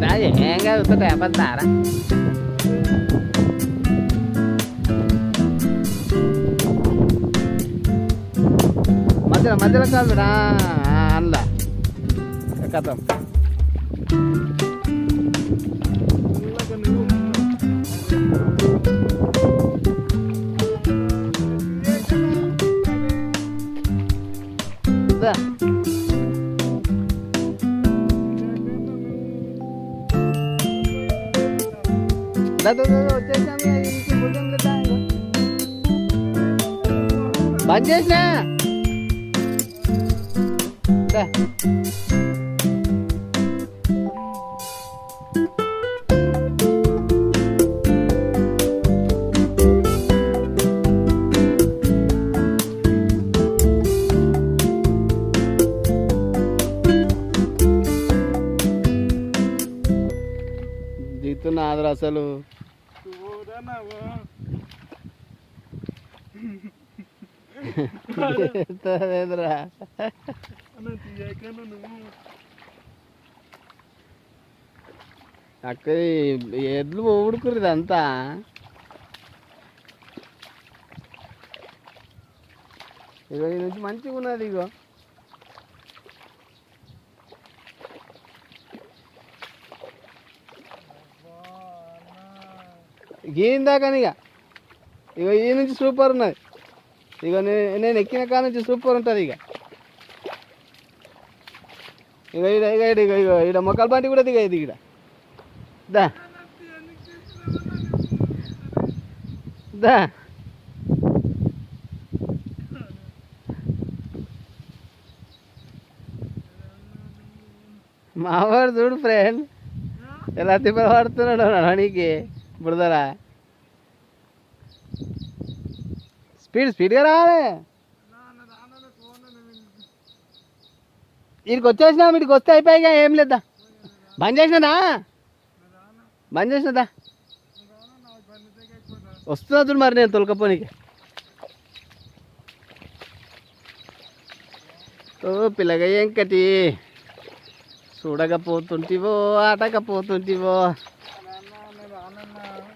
దా, ఏం కాదు ఉత్త టైం పాస్ దారా మధ్యలో మధ్యలో కాదు బిడా అందులో కథం దా, దా, దా, దా, వచ్చేసాం ఇక, ఇంటికి భుజం లేదా, ఇగో. బంద్ చేసినా దా. దిగుతున్నాడు అసలు. ఎత్తలేదురా. అక్క ఎడ్లు ఊడుకురు ఇదంతా. ఇగో ఇది నుంచి మంచిగా ఉన్నది ఇగో గీందాకని ఇక ఇగో ఈ నుంచి సూపర్ ఉన్నది ఇగో నే- నేను ఎక్కిన కాడ నుంచి సూపర్ ఉంటుంది ఇక ఇగో ఈడ ఇగో ఈడ ఇగో ఇగో ఈడ మొక్కల బండి కూడా దిగా ఇది ఇక్కడ దా దా మావాడు చూడు ఫ్రెండ్ ఎలా తిప్పబడుతున్నాడు నడానికి బుడదరా స్పీడ్ స్పీడ్గా రావాలి. వీడికి వచ్చేసినా వీడికి వస్తే అయిపోయాక ఏం లేదా? బంద్ చేసినదా బంద్ చేసినదా వస్తున్నా చూడు మరి నేను తొలకపోనికి. ఓ పిల్లగా ఎంకటి. చూడకపోతుంటివో ఆటకపోతుంటివో. ನನ್ನ